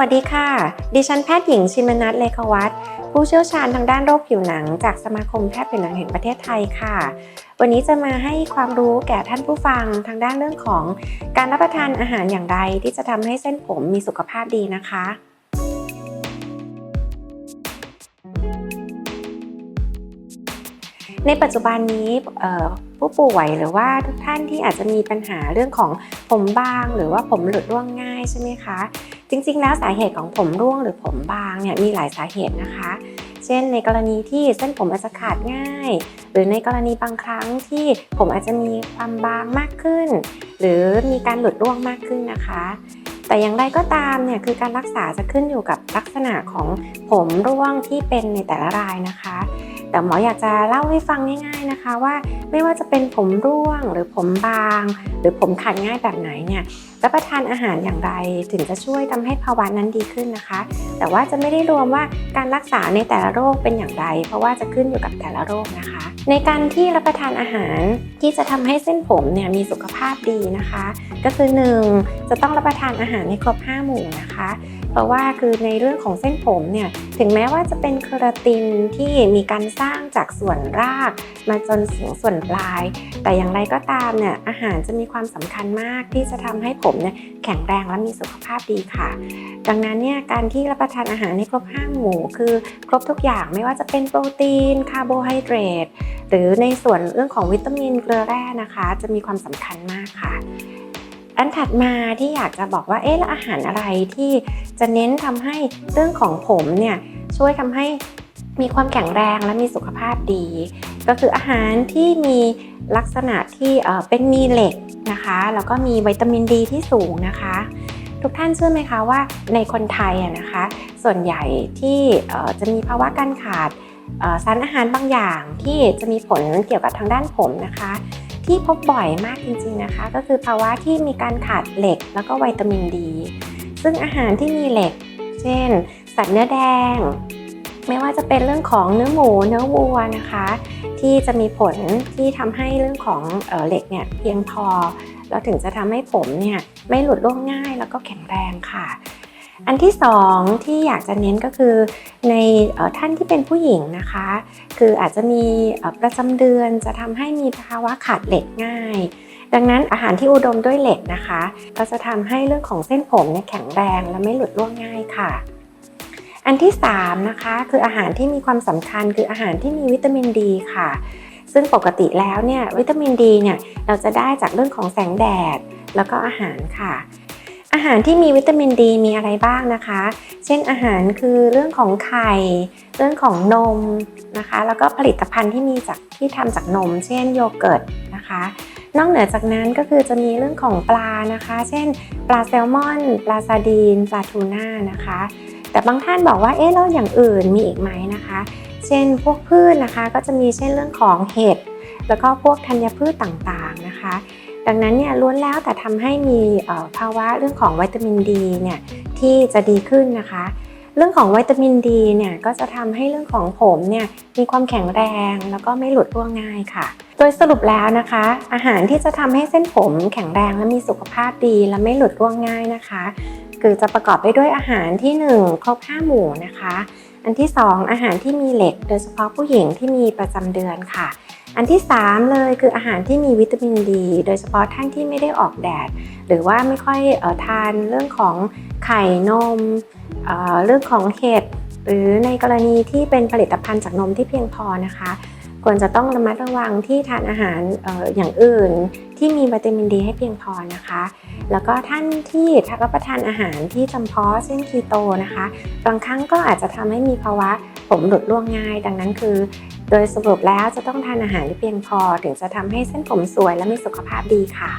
วัสดีค่ะ ดิฉันแพทย์หญิงชิมนัทเลขวัตรผู้เชี่ยวชาญทางด้านโรคผิวหนัง จากสมาคมแพทย์ผิวหนังแห่งประเทศไทยค่ะ วันนี้จะมาให้ความรู้แก่ท่านผู้ฟังทางด้านเรื่องของการรับประทานอาหารอย่างไรที่จะทำให้เส้นผมมีสุขภาพดีนะคะในปัจจุบันนี้ผู้ป่วยหรือว่าทุกท่านที่อาจจะมีปัญหาเรื่องของผมบาง หรือว่าผมหลุดร่วงง่ายใช่ไหมคะ จริงๆ แล้วสาเหตุของผมร่วงหรือผมบางเนี่ยมีหลายสาเหตุนะคะ เช่น ในกรณีที่เส้นผมอาจจะขาดง่าย หรือในกรณีบางครั้งที่ผมอาจจะมีความบางมากขึ้น หรือมีการหลุดร่วงมากขึ้นนะคะ แต่อย่างไรก็ตามเนี่ยคือการรักษาจะขึ้นอยู่กับลักษณะของผมร่วงที่เป็นในแต่ละรายนะคะ แต่หมออยากจะเล่าให้ฟังง่าย ๆนะคะว่า ไม่ว่าจะเป็นผมร่วงหรือผมบาง หรือผมขาดง่ายแบบไหนเนี่ยรับประทานอาหารอย่างไรถึงจะช่วยทำให้ภาวะนั้นดีขึ้นนะคะ แต่ว่าจะไม่ได้รวมว่าการรักษาในแต่ละโรคเป็นอย่างไร เพราะว่าจะขึ้นอยู่กับแต่ละโรคนะคะ ในการที่รับประทานอาหารที่จะทำให้เส้นผมเนี่ยมีสุขภาพดีนะคะ ก็คือ 1. จะต้องรับประทานอาหารในครบ 5 หมู่นะคะ เพราะว่าคือในเรื่องของเส้นผมเนี่ยถึงแม้ว่าจะเป็นเคราตินที่มีการสร้างจากส่วนราก มาจนถึงส่วนปลาย แต่อย่างไรก็ตามเนี่ยอาหารจะมีความสำคัญมากที่จะทำให้ผมเนี่ยแข็งแรงและมีสุขภาพดีค่ะ ดังนั้นเนี่ยการที่รับประทานอาหารในครบ5หมู่คือครบทุกอย่างไม่ว่าจะเป็นโปรตีนคาร์โบไฮเดรตหรือในส่วนเรื่องของวิตามินเกลือแร่นะคะ จะมีความสำคัญมากค่ะอันถัดมาที่อยากจะบอกว่าเอ๊ะแล้วอาหารอะไรที่จะเน้นทำให้เรื่องของผมเนี่ยช่วยทำให้ มีความแข็งแรงและมีสุขภาพดี ก็คืออาหารที่มีลักษณะที่เป็นมีเหล็กนะคะแล้วก็มีวิตามินดีที่สูงนะคะ ทุกท่านเชื่อไหมคะว่าในคนไทยนะคะ ส่วนใหญ่ที่จะมีภาวะการขาดสารอาหารบางอย่างที่จะมีผลเกี่ยวกับทางด้านผมนะคะ ที่พบบ่อยมากจริงๆนะคะ ก็คือภาวะที่มีการขาดเหล็กแล้วก็วิตามินดี ซึ่งอาหารที่มีเหล็ก เช่น สัตว์เนื้อแดง ไม่ว่าจะเป็นเรื่องของเนื้อหมูเนื้อวัวนะคะ ที่จะมีผลที่ทำให้เรื่องของเออเหล็กเนี่ยเพียงพอ แล้วถึงจะทำให้ผมเนี่ยไม่หลุดร่วงง่ายแล้วก็แข็งแรงค่ะอันที่สองที่อยากจะเน้นก็คือในออท่านที่เป็นผู้หญิงนะคะ คืออาจจะมีประจำเดือนจะทำให้มีภาวะขาดเหล็กง่าย ดังนั้นอาหารที่อุดมด้วยเหล็กนะคะ ก็จะทำให้เรื่องของเส้นผมเนี่ยแข็งแรงและไม่หลุดร่วงง่ายค่ะ อันที่3นะคะคืออาหารที่มีความสำคัญคืออาหารที่มีวิตามินดีค่ะ ซึ่งปกติแล้วเนี่ยวิตามินดีเนี่ยเราจะได้จากเรื่องของแสงแดด แล้วก็อาหารค่ะ อาหารที่มีวิตามินดีมีอะไรบ้างนะคะ เช่นอาหารคือเรื่องของไข่ เรื่องของนมนะคะ แล้วก็ผลิตภัณฑ์ที่มีจากที่ทำจากนม เช่นโยเกิร์ตนะคะนอกเหนือจากนั้นก็คือจะมีเรื่องของปลานะคะ เช่น ปลาแซลมอน ปลาซาดีน ปลาทูน่านะคะ แต่บางท่านบอกว่าเอ๊ะแล้วอย่างอื่นมีอีกไหมนะคะ เช่นพวกพืชนะคะก็จะมีเช่นเรื่องของเห็ดแล้วก็พวกธัญพืชต่างๆนะคะ ดังนั้นเนี่ยล้วนแล้วแต่ทำให้มีภาวะเรื่องของวิตามินดีเนี่ยที่จะดีขึ้นนะคะ เรื่องของวิตามินดีเนี่ยก็จะทำให้เรื่องของผมเนี่ยมีความแข็งแรงแล้วก็ไม่หลุดร่วงง่ายค่ะ โดยสรุปแล้วนะคะ อาหารที่จะทำให้เส้นผมแข็งแรงและมีสุขภาพดีและไม่หลุดร่วงง่ายนะคะ คือจะประกอบไปด้วยอาหารที่ 1 ครบ5หมู่นะคะ อันที่ 2 อาหารที่มีเหล็ก โดยเฉพาะผู้หญิงที่มีประจำเดือนค่ะ อันที่ 3 เลยคืออาหารที่มีวิตามินดี โดยเฉพาะท่านที่ไม่ได้ออกแดด หรือว่าไม่ค่อยเออทานเรื่องของไข่นมเอ่อเรื่องของเห็ดหรือในกรณีที่เป็นผลิตภัณฑ์จากนมที่เพียงพอนะคะ ควรจะต้องระมัดระวังที่ทานอาหารอออย่างอื่น ที่มีวิตามินดีให้เพียงพอนะคะ แล้วก็ท่านที่รับประทานอาหารที่จำเพาะเช่นคีโตนะคะ บางครั้งก็อาจจะทำให้มีภาวะผมหลุดร่วงง่าย ดังนั้นคือ โดยสรุปแล้วจะต้องทานอาหารที่เพียงพอ ถึงจะทำให้เส้นผมสวยและมีสุขภาพดีค่ะ